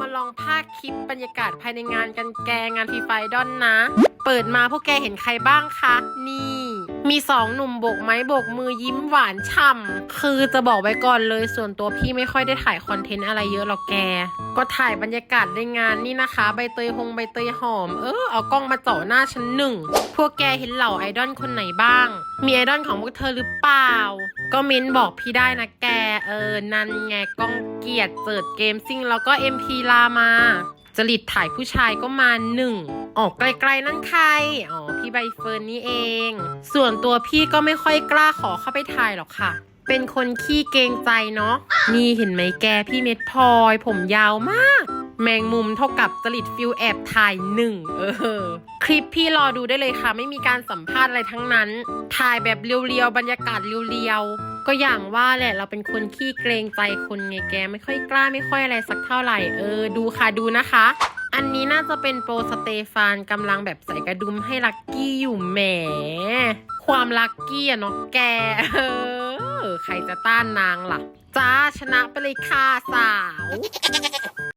มาลองภาคคลิปบรรยากาศภายในงานกันแกงานฟรีไฟดอนนะ เปิดมาพวกแกเห็นใครบ้างคะ นี่ มีสองหนุ่มโบกไม้โบกมือยิ้มหวานฉ่ำคือจะบอกไว้ก่อนเลยส่วนตัวพี่ไม่ค่อยได้ถ่ายคอนเทนต์อะไรเยอะหรอกแก ก็ถ่ายบรรยากาศในงานนี่นะคะ ใบเตยหงใบเตยหอม เออเอากล้องมาเจาะหน้าฉันหนึ่ง พวกแกเห็นเหล่าไอดอลคนไหนบ้าง มีไอดอลของพวกเธอหรือเปล่า ก็เม้นบอกพี่ได้นะแก เออ นั่นไงก้องเกียรติเจิดเกมซิ่งแล้วก็เอ็มพีลามา จริตถ่ายผู้ชายก็มาหนึ่งออกไกลๆนั่นใคร อ๋อ พี่ใบเฟิร์นนี่เอง ส่วนตัวพี่ก็ไม่ค่อยกล้าขอเข้าไปถ่ายหรอกค่ะ เป็นคนขี้เกรงใจเนาะ นี่เห็นไหมแกพี่เม็ดพลอย ผมยาวมาก แมงมุมเท่ากับจริตฟิลแอบถ่ายหนึ่งเออ คลิปพี่รอดูได้เลยค่ะ ไม่มีการสัมภาษณ์อะไรทั้งนั้น ถ่ายแบบเรียวๆ บรรยากาศเรียวๆ ก็อย่างว่าแหละเราเป็นคนขี้เกรงใจคนไงแกไม่ค่อยกล้าไม่ค่อยอะไรสักเท่าไหร่ เออ ดูค่ะดูนะคะ อันนี้น่าจะเป็นโปรสเตฟานกำลังแบบใส่กระดุมให้ลักกี้อยู่แหม ความลักกี้อะเนาะแกเออใครจะต้านนางล่ะจ้าชนะไปเลยค่ะสาว